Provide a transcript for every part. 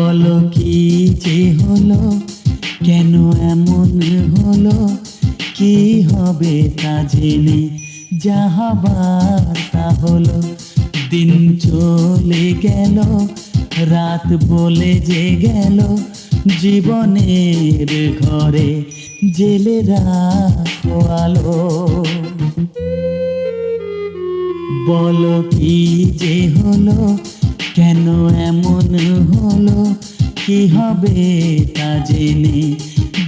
বলো কি যে হলো? কেন এমন হলো? কি হবে তা জেনে যা হবার তা হলো। দিন চলে গেল, রাত বলে যে গেল। জীবনের ঘরে জেলে রাখো আলো। বলো কি যে হলো? কেন এমন হলো? কি হবে তা জেনে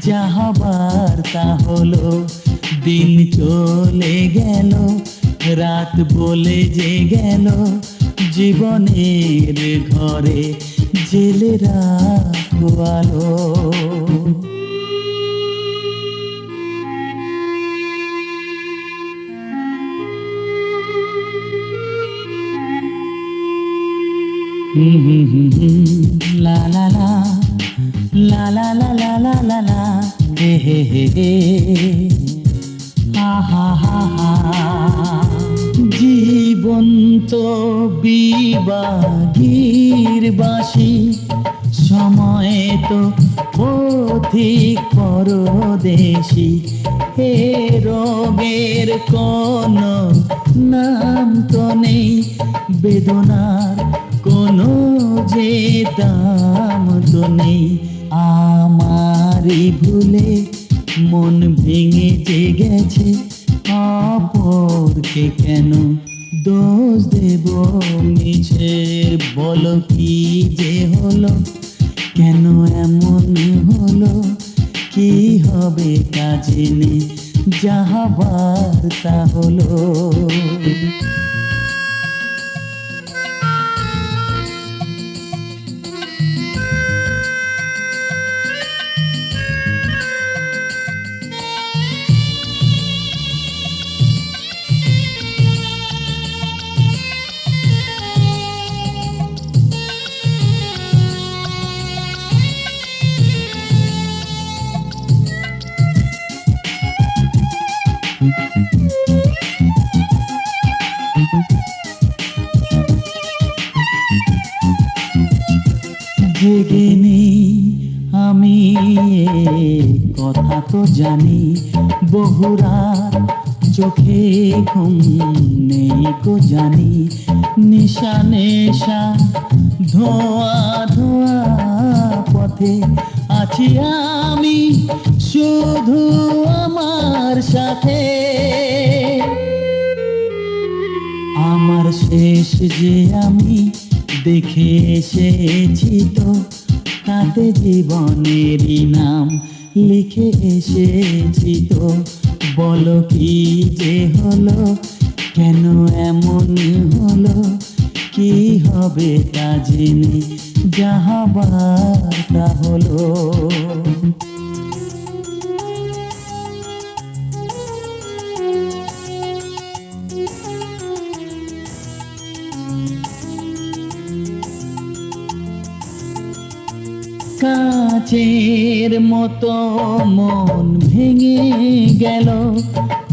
যা হবার তা হলো। দিন চলে গেল, রাত বলে যে গেল। জীবনের ঘরে জেলেরা আলো। লা লা লা লা লা লা লা লা লা লা হে হে হে হে হা হা হা হা জীবন তো বিবাগীর বাসি সময় তো পথিক পরদেশি হে রোগের কোন নাম তো নেই বেদনার কোনো যে দাম তো নেই, আমারই ভুলে মন ভেঙে যে গেছে, অপরকে কেন দোষ দেব মিছে বলো কি যে হলো? কেন এমন হলো? কি হবে কাজে নে যাহাবার তা হলো। কথা তো জানি বহুরাত চোখে ঘুম নেই গো জানি। নিশা, নেশা, ধোয়া ধোয়া পথে আছি আমি, শুধু আমার সাথে। আমার শেষ যে আমি দেখে এসেছি তো তাতে জীবনেরই নাম লিখে এসেছি তো। বলো কি যে হলো, কেন এমন হলো, কি হবে তা জেনে যাহা তা হলো। কাচের মতো মন ভেঙে গেল।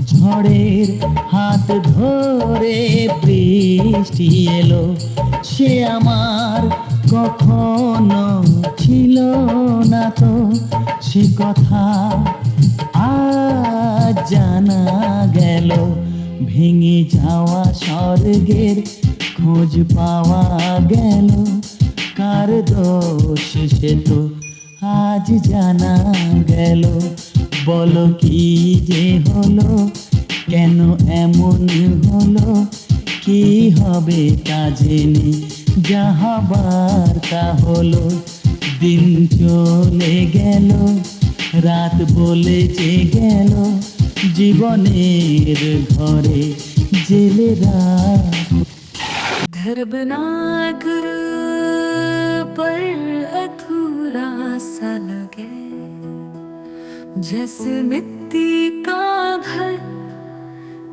ঝড়ের হাত ধরে বৃষ্টি এলো। সে আমার কখনো ছিল না তো। সে কথা আজ জানা গেল। ভেঙে যাওয়া স্বর্গের খোঁজ পাওয়া গেল। কার দোষ সে তো আজ জানা গেল বলো কি যে হলো কেন এমন হলো কি হবে তা জেনে যাহাবার তা হলো দিন চলে গেল রাত বলে যে গেল জীবনের ঘরে জেলে রাত धरबना घर पर अधूरा सा लगे, जैसे मिट्टी का घर।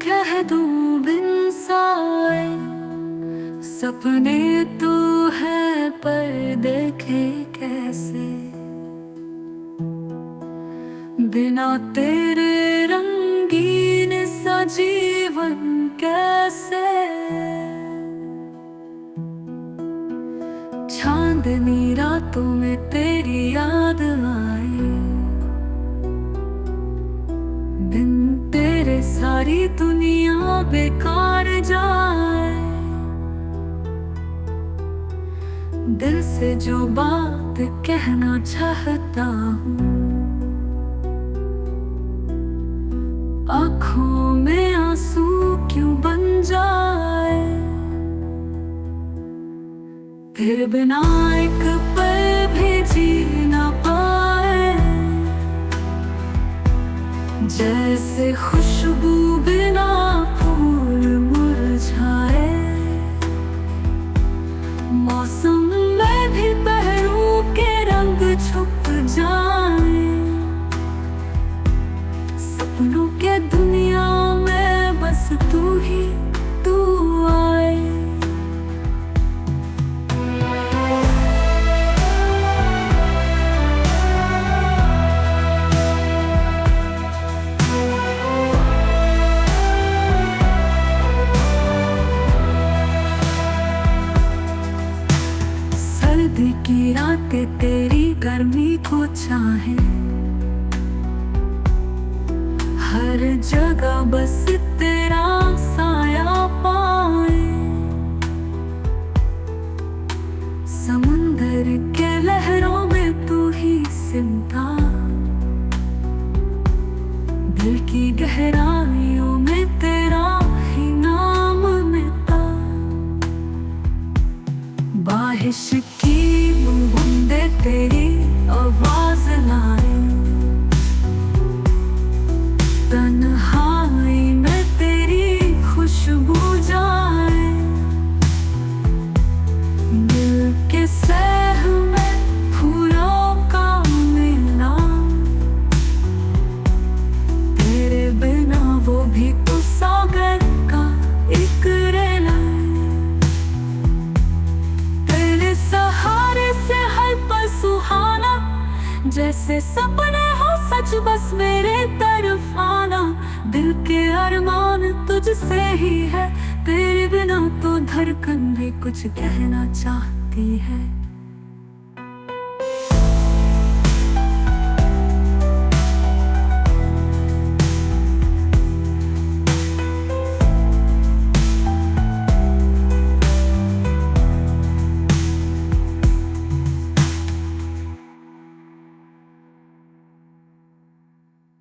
कह दूँ बिन साए, सपने तो है, पर देखे कैसे? बिना तेरे रंगीन सा जीवन कैसे चांदनी रातों में तेरी याद आए। दिन तेरे सारी दुनिया बेकार जाए। दिल से जो बात कहना चाहता हूँ फिर बिना एक पल भी जी ना पाए। जैसे खुशबू बिना फूल मुरझाए। मौसम में भी पहलू के रंग छुप जाए। की तेरी गर्मी को चाहे। हर जगह बस तेरा सच बस मेरे तरफ़ आना। दिल के अरमान तुझसे ही है। तेरे बिना तो धड़कन भी कुछ कहना चाहती